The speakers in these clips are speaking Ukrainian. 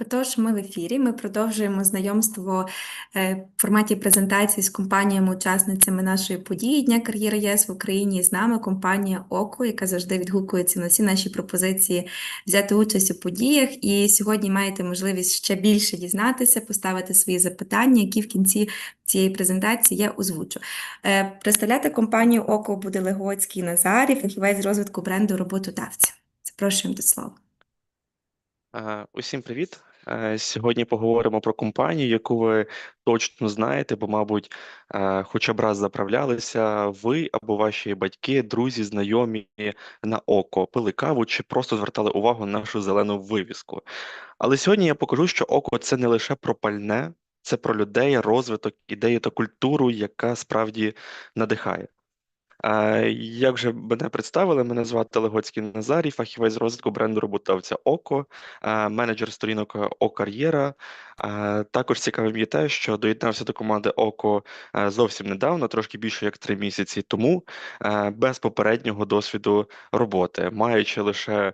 Отож, ми в ефірі. Ми продовжуємо знайомство е, в форматі презентації з компаніями-учасницями нашої події Дня кар'єри ЄС в Україні. З нами компанія ОКО, яка завжди відгукується на всі наші пропозиції взяти участь у подіях. І сьогодні маєте можливість ще більше дізнатися, поставити свої запитання, які в кінці цієї презентації я озвучу. Е, Представляти компанію ОКО буде Легоцький Назарів, фахівець розвитку бренду роботодавця. Запрошуємо до слова. Е, Усім привіт! Е, Сьогодні поговоримо про компанію, яку ви точно знаєте, бо, мабуть, е, хоча б раз заправлялися ви або ваші батьки, друзі, знайомі на око, пили каву чи просто звертали увагу на нашу зелену вивіску. Але сьогодні я покажу, що око це не лише про пальне, це про людей, розвиток, ідею та культуру, яка справді надихає. Як вже мене представили, мене звати Легоцький Назарій, фахівець з розвитку бренду роботодавця ОКО, менеджер сторінок О-Кар'єра. Е, Також цікавим є те, що доєднався до команди ОКО е, зовсім недавно, трошки більше як три місяці тому, е, без попереднього досвіду роботи, маючи лише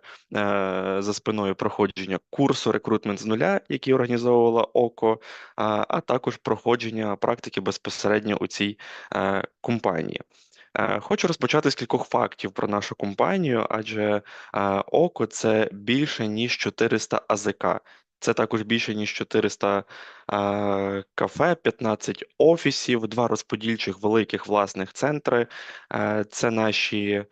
за спиною проходження курсу рекрутмент з нуля, який організовувала ОКО, а також проходження практики безпосередньо у цій компанії. Е, Хочу розпочати з кількох фактів про нашу компанію, адже е, ОКО це більше ніж 400 АЗК. Це також більше ніж 400 е, кафе, 15 офісів, два розподільчих великих власних центри. Е, Це наші е,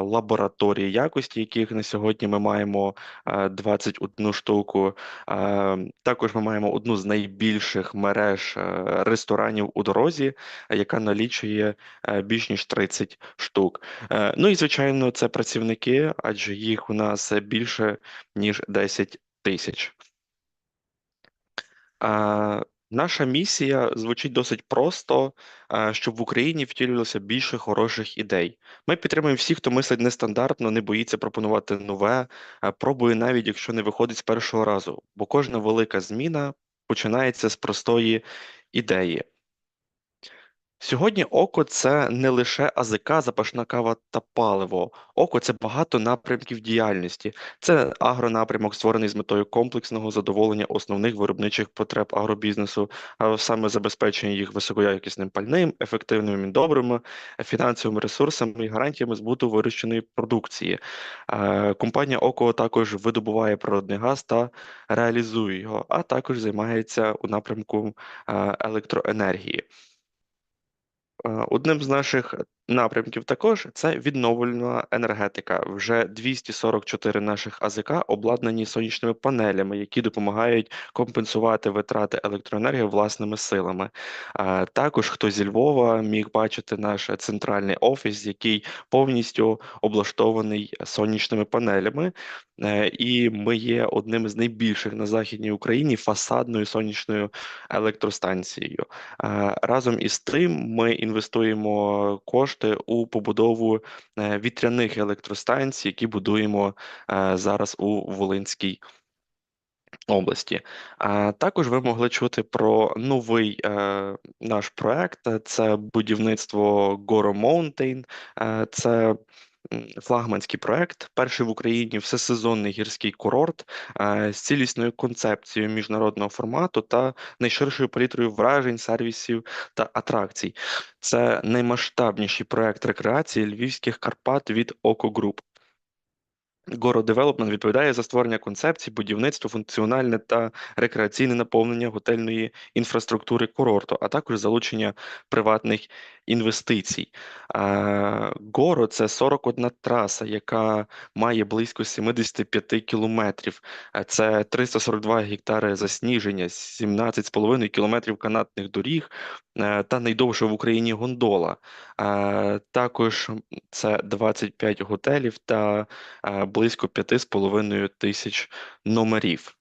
лабораторії якості, яких на сьогодні ми маємо е, 21 штуку. Е, Також ми маємо одну з найбільших мереж е, ресторанів у дорозі, яка налічує е, більш ніж 30 штук. Е, Ну і звичайно, це працівники, адже їх у нас більше ніж 10 тисяч. Наша місія звучить досить просто, щоб в Україні втілювалося більше хороших ідей. Ми підтримуємо всіх, хто мислить нестандартно, не боїться пропонувати нове, пробує навіть, якщо не виходить з першого разу, бо кожна велика зміна починається з простої ідеї. Сьогодні око це не лише АЗК, запашна кава та паливо. Око це багато напрямків діяльності. Це агронапрямок, створений з метою комплексного задоволення основних виробничих потреб агробізнесу, а саме забезпечення їх високоякісним пальним, ефективними добрими, фінансовими ресурсами і гарантіями збуту вирощеної продукції. Е, Компанія Око також видобуває природний газ та реалізує його, а також займається у напрямку е, електроенергії. Одним з наших напрямків також це відновлювальна енергетика. Вже 244 наших АЗК обладнані сонячними панелями, які допомагають компенсувати витрати електроенергії власними силами. Також хто зі Львова міг бачити наш центральний офіс, який повністю облаштований сонячними панелями, Е, і ми є одним з найбільших на Західній Україні фасадною сонячною електростанцією. Е, Разом із тим, ми інвестуємо кошти у побудову е, вітряних електростанцій, які будуємо е, зараз у Волинській області. А також ви могли чути про новий е, наш проект. Це будівництво Goro Mountain. Е, це флагманський проект, перший в Україні всесезонний гірський курорт е, з цілісною концепцією міжнародного формату та найширшою палітрою вражень, сервісів та атракцій. Це наймасштабніший проект рекреації львівських Карпат від Око Груп. Горо Девелопмент відповідає за створення концепцій, будівництво, функціональне та рекреаційне наповнення готельної інфраструктури курорту, а також залучення приватних інвестицій. Горо це 41 траса, яка має близько 75 кілометрів. Це 342 гектари засніження, 17,5 кілометрів канатних доріг е, та найдовша в Україні гондола. Також це 25 готелів та е, близько 5,5 тисяч номерів.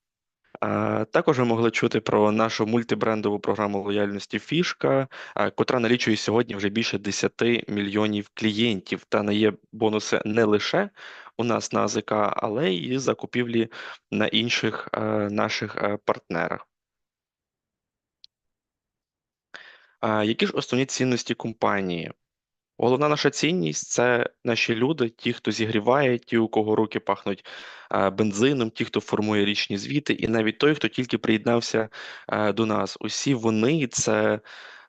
Також ви могли чути про нашу мультибрендову програму лояльності Фішка, котра налічує сьогодні вже більше 10 мільйонів клієнтів та надає бонуси не лише у нас на АЗК, але й закупівлі на інших е, наших е, партнерах. Які ж основні цінності компанії? Головна наша цінність це наші люди, ті, хто зігріває, ті, у кого руки пахнуть е, бензином, ті, хто формує річні звіти, і навіть той, хто тільки приєднався е, до нас. Усі вони це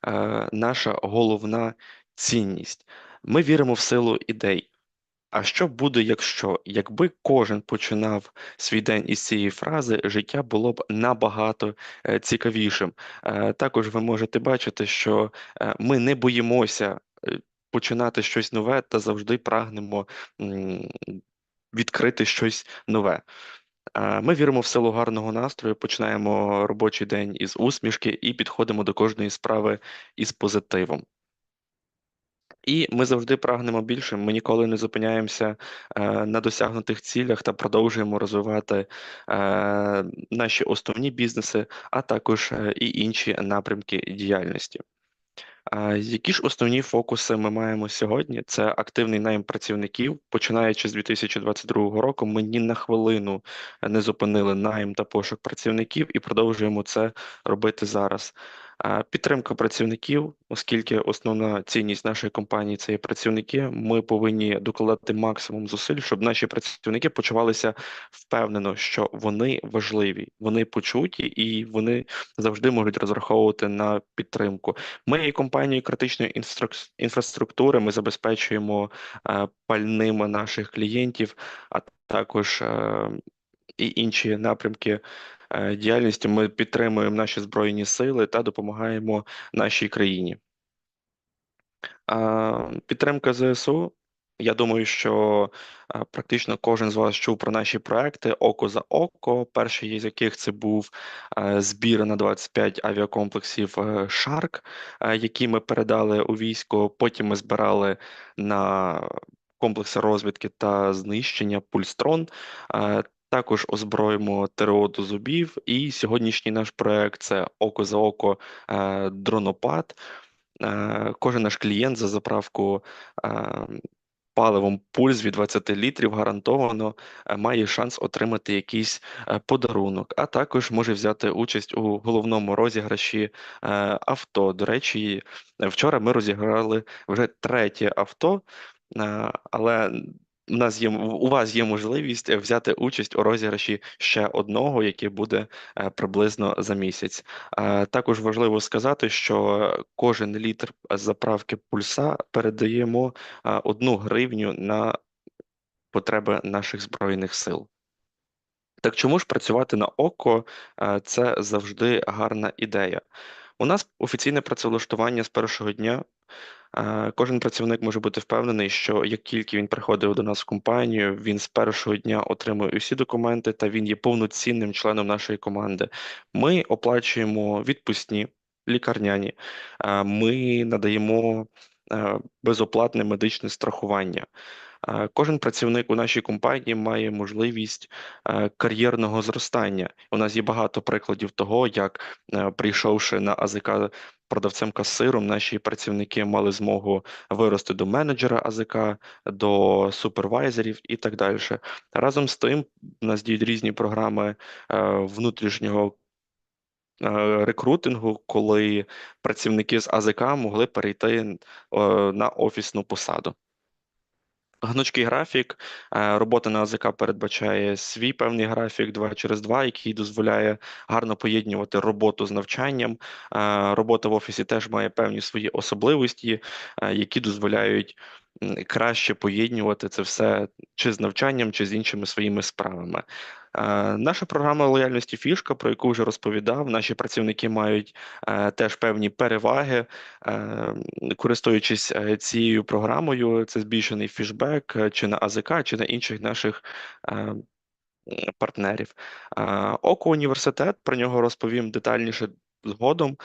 е, наша головна цінність. Ми віримо в силу ідей. А що буде, якщо? Якби кожен починав свій день із цієї фрази, життя було б набагато цікавішим. Також ви можете бачити, що ми не боїмося починати щось нове та завжди прагнемо відкрити щось нове. Ми віримо в силу гарного настрою, починаємо робочий день із усмішки і підходимо до кожної справи із позитивом. І ми завжди прагнемо більше. Ми ніколи не зупиняємося е, на досягнутих цілях та продовжуємо розвивати е, наші основні бізнеси, а також е, і інші напрямки діяльності. Які ж основні фокуси ми маємо сьогодні? Це активний найм працівників. Починаючи з 2022 року, ми ні на хвилину не зупинили найм та пошук працівників і продовжуємо це робити зараз. Підтримка працівників, оскільки основна цінність нашої компанії це є працівники. Ми повинні докладати максимум зусиль, щоб наші працівники почувалися впевнено, що вони важливі, вони почуті і вони завжди можуть розраховувати на підтримку. Ми є компанією критичної інфраструктури. Ми забезпечуємо е, пальними наших клієнтів, а також е, і інші напрямки е, діяльності. Ми підтримуємо наші збройні сили та допомагаємо нашій країні. Підтримка ЗСУ. Я думаю, що практично кожен з вас чув про наші проекти Око за око. Перший із яких це був збір на 25 авіакомплексів е, Шарк, е, які ми передали у військо. Потім ми збирали на комплекси розвідки та знищення Пульстрон. Також озброїмо ТРО до зубів. І сьогоднішній наш проект це Око за око е, дронопад. Е, Кожен наш клієнт за заправку е, паливом пульс від 20 літрів гарантовано має шанс отримати якийсь подарунок, а також може взяти участь у головному розіграші авто. До речі, вчора ми розіграли вже третє авто, але у нас є у вас є можливість взяти участь у розіграші ще одного, який буде е, приблизно за місяць. Е, Також важливо сказати, що кожен літр заправки пульса передаємо е, одну гривню на потреби наших збройних сил. Так чому ж працювати на око е, це завжди гарна ідея? У нас офіційне працевлаштування з першого дня. Е, Кожен працівник може бути впевнений, що як тільки він приходить до нас в компанію, він з першого дня отримує усі документи та він є повноцінним членом нашої команди. Ми оплачуємо відпускні, лікарняні, е, ми надаємо е, безоплатне медичне страхування. Кожен працівник у нашій компанії має можливість кар'єрного зростання. У нас є багато прикладів того, як прийшовши на АЗК продавцем-касиром, наші працівники мали змогу вирости до менеджера АЗК, до супервайзерів і так далі. Разом з тим, у нас діють різні програми е, внутрішнього. е, Рекрутингу, коли працівники з АЗК могли перейти е, на офісну посаду. Гнучкий графік. Е, Робота на АЗК передбачає свій певний графік 2 через 2, який дозволяє гарно поєднувати роботу з навчанням. Е, Робота в офісі теж має певні свої особливості, е, які дозволяють краще поєднувати це все чи з навчанням, чи з іншими своїми справами. Е, Наша програма лояльності фішка, про яку вже розповідав, наші працівники мають е, теж певні переваги, е, користуючись цією програмою, це збільшений фішбек чи на АЗК, чи на інших наших партнерів. Око університет, про нього розповім детальніше згодом.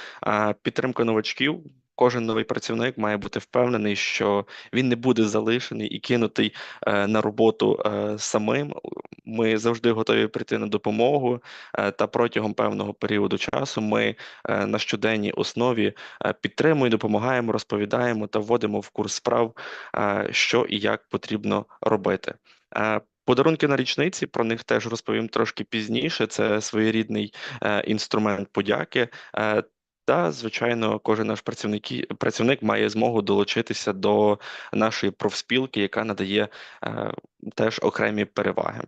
Підтримка новачків. Кожен новий працівник має бути впевнений, що він не буде залишений і кинутий е, на роботу е, самим. Ми завжди готові прийти на допомогу, е, та протягом певного періоду часу ми на щоденній основі підтримуємо, допомагаємо, розповідаємо та вводимо в курс справ, що і як потрібно робити. Подарунки на річниці про них теж розповім трошки пізніше. Це своєрідний інструмент подяки. Та, звичайно, кожен наш працівник, працівник має змогу долучитися до нашої профспілки, яка надає е, теж окремі переваги.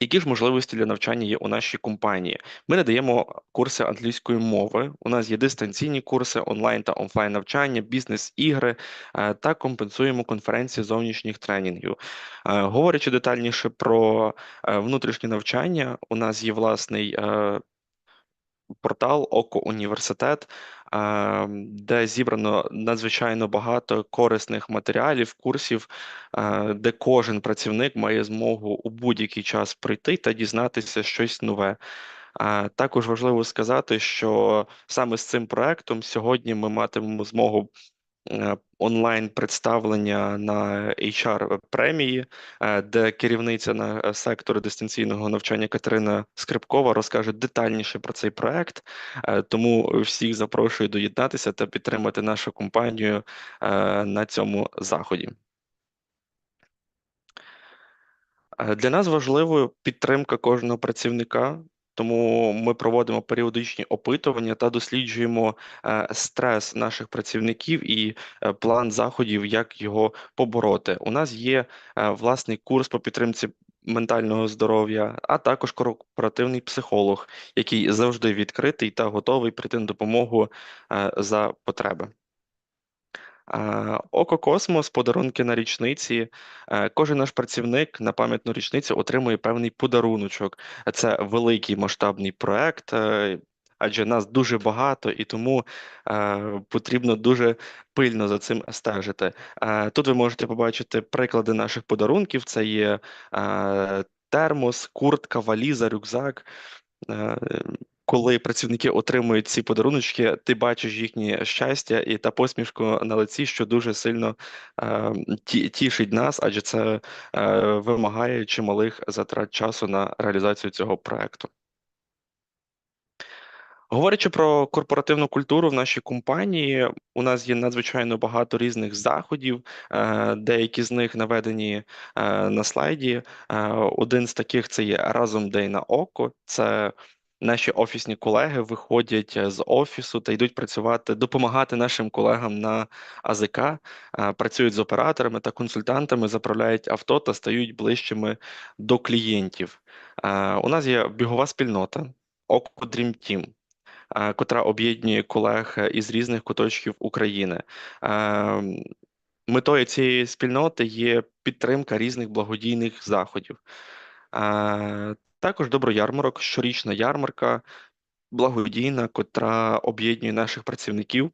Які ж можливості для навчання є у нашій компанії? Ми надаємо курси англійської мови. У нас є дистанційні курси, онлайн та офлайн навчання, бізнес-ігри е, та компенсуємо конференції зовнішніх тренінгів. Е, Говорячи детальніше про е, внутрішнє навчання, у нас є власний портал Око Університет, е, де зібрано надзвичайно багато корисних матеріалів, курсів, е, де кожен працівник має змогу у будь-який час прийти та дізнатися щось нове. Е, Також важливо сказати, що саме з цим проектом сьогодні ми матимемо змогу онлайн представлення на HR премії, е, де керівниця на е, сектору дистанційного навчання Катерина Скрипкова розкаже детальніше про цей проект. Е, Тому всіх запрошую доєднатися та підтримати нашу компанію е, на цьому заході. Е, Для нас важливою підтримка кожного працівника, тому ми проводимо періодичні опитування та досліджуємо е, стрес наших працівників і е, план заходів, як його побороти. У нас є е, власний курс по підтримці ментального здоров'я, а також корпоративний психолог, який завжди відкритий та готовий прийти на допомогу за потреби. Е, Око Космос, подарунки на річниці. Е, Кожен наш працівник на пам'ятну річницю отримує певний подаруночок. Це великий масштабний проект, е, адже нас дуже багато, і тому потрібно дуже пильно за цим стежити. Тут ви можете побачити приклади наших подарунків: це є термос, куртка, валіза, рюкзак. Коли працівники отримують ці подаруночки, ти бачиш їхнє щастя і та посмішку на лиці, що дуже сильно е, ті- тішить нас, адже це е, вимагає чималих затрат часу на реалізацію цього проекту. Говорячи про корпоративну культуру в нашій компанії, у нас є надзвичайно багато різних заходів. е, Деякі з них наведені е, на слайді. Е, Один з таких це є разом День на око. Це наші офісні колеги виходять е, з офісу та йдуть працювати, допомагати нашим колегам на АЗК, е, працюють з операторами та консультантами, заправляють авто та стають ближчими до клієнтів. Е, У нас є бігова спільнота. Око Dream Team котра об'єднує колег із різних куточків України. Метою цієї спільноти є підтримка різних благодійних заходів. Також доброярмарок, щорічна ярмарка, благодійна, котра об'єднує наших працівників.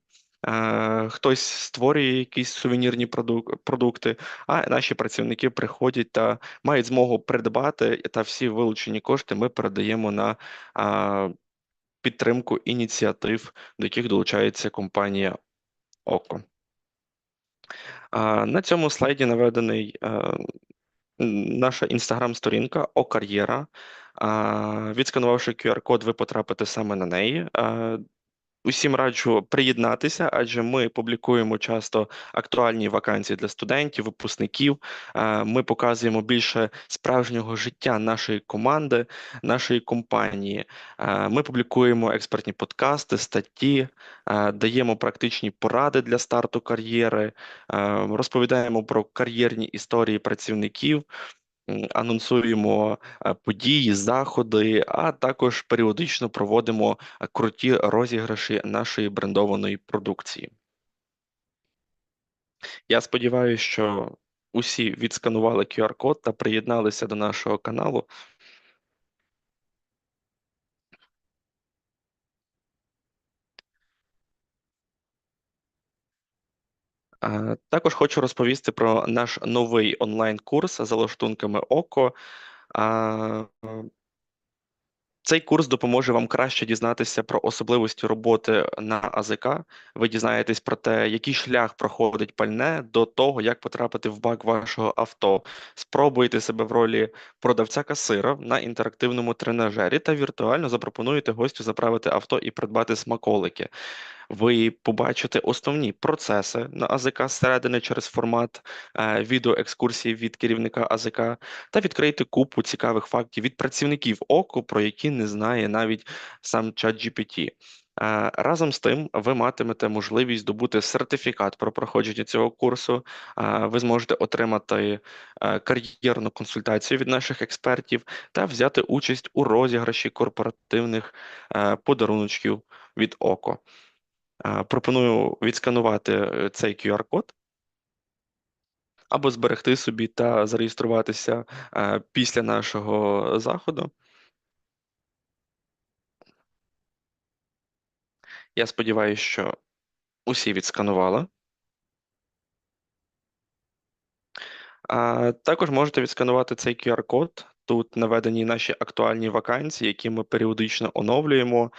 Е, Хтось створює якісь сувенірні продукти, а наші працівники приходять та мають змогу придбати, та всі вилучені кошти ми передаємо на підтримку ініціатив, до яких долучається компанія ОКО. На цьому слайді наведений е, наша інстаграм-сторінка ОКар'єра. Відсканувавши QR-код, ви потрапите саме на неї. Усім раджу приєднатися, адже ми публікуємо часто актуальні вакансії для студентів, випускників. Ми показуємо більше справжнього життя нашої команди, нашої компанії. Ми публікуємо експертні подкасти, статті, даємо практичні поради для старту кар'єри, розповідаємо про кар'єрні історії працівників анонсуємо е, події, заходи, а також періодично проводимо е, круті розіграші нашої брендованої продукції. Я сподіваюся, що усі відсканували QR-код та приєдналися до нашого каналу. Також хочу розповісти про наш новий онлайн-курс за лаштунками ОКО. Цей курс допоможе вам краще дізнатися про особливості роботи на АЗК. Ви дізнаєтесь про те, який шлях проходить пальне до того, як потрапити в бак вашого авто. Спробуйте себе в ролі продавця-касира на інтерактивному тренажері та віртуально запропонуєте гостю заправити авто і придбати смаколики. Ви побачите основні процеси на АЗК зсередини через формат е, відеоекскурсії від керівника АЗК та відкрийте купу цікавих фактів від працівників ОКО, про які не знає навіть сам ChatGPT. Е, Разом з тим, ви матимете можливість здобути сертифікат про проходження цього курсу. Е, Ви зможете отримати кар'єрну консультацію від наших експертів та взяти участь у розіграші корпоративних подаруночків від ОКО. Пропоную відсканувати е, цей QR-код або зберегти собі та зареєструватися е, після нашого заходу. Я сподіваюся, що усі відсканували. Також можете відсканувати цей QR-код. Тут наведені наші актуальні вакансії, які ми періодично оновлюємо.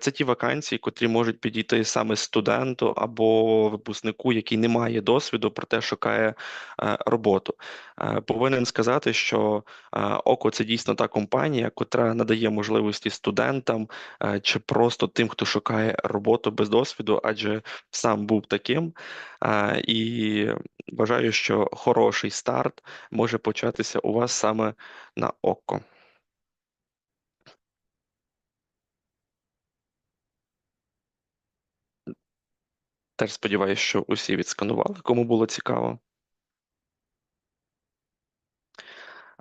Це ті вакансії, котрі можуть підійти саме студенту або випускнику, який не має досвіду, проте шукає е, роботу. Е, Повинен сказати, що е, ОКО це дійсно та компанія, котра надає можливості студентам чи просто тим, хто шукає роботу без досвіду, адже сам був таким. І Вважаю, що хороший старт може початися у вас саме на око. Теж сподіваюся, що усі відсканували, кому було цікаво.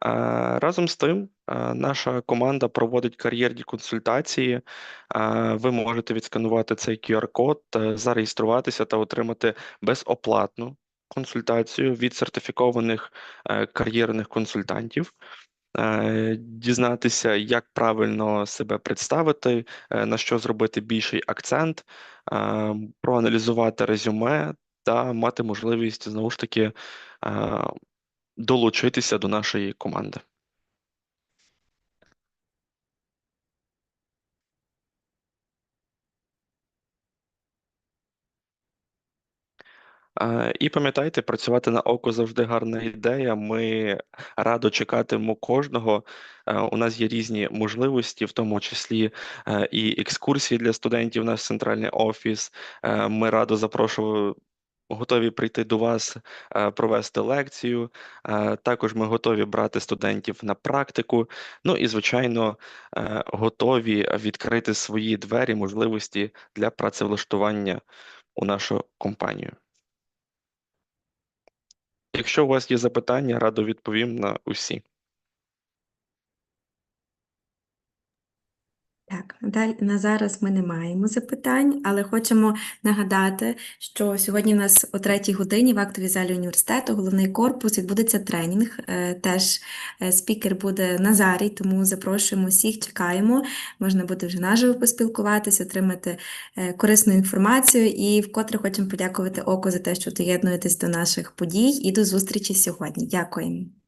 Е, Разом з тим, е, наша команда проводить кар'єрні консультації. Е, Ви можете відсканувати цей QR-код, зареєструватися та отримати безоплатну консультацію від сертифікованих кар'єрних консультантів. Дізнатися, як правильно себе представити, на що зробити більший акцент, проаналізувати резюме та мати можливість знову ж таки долучитися до нашої команди. І пам'ятайте, працювати на око завжди гарна ідея. Ми радо чекатимемо кожного. Е, У нас є різні можливості, в тому числі е, і екскурсії для студентів, наш центральний офіс. Е, Ми радо запрошуємо. Готові прийти до вас, провести лекцію. Також ми готові брати студентів на практику. Ну і, звичайно, готові відкрити свої двері, можливості для працевлаштування у нашу компанію. Якщо у вас є запитання, радо відповім на усі. Так, далі на зараз ми не маємо запитань, але хочемо нагадати, що сьогодні в нас о третій годині в актовій залі університету, головний корпус, відбудеться тренінг. Е, Теж е, спікер буде Назарій, тому запрошуємо всіх, чекаємо. Можна буде вже наживо поспілкуватися, отримати е, корисну інформацію. І вкотре хочемо подякувати ОКО за те, що доєднуєтесь до наших подій і до зустрічі сьогодні. Дякуємо.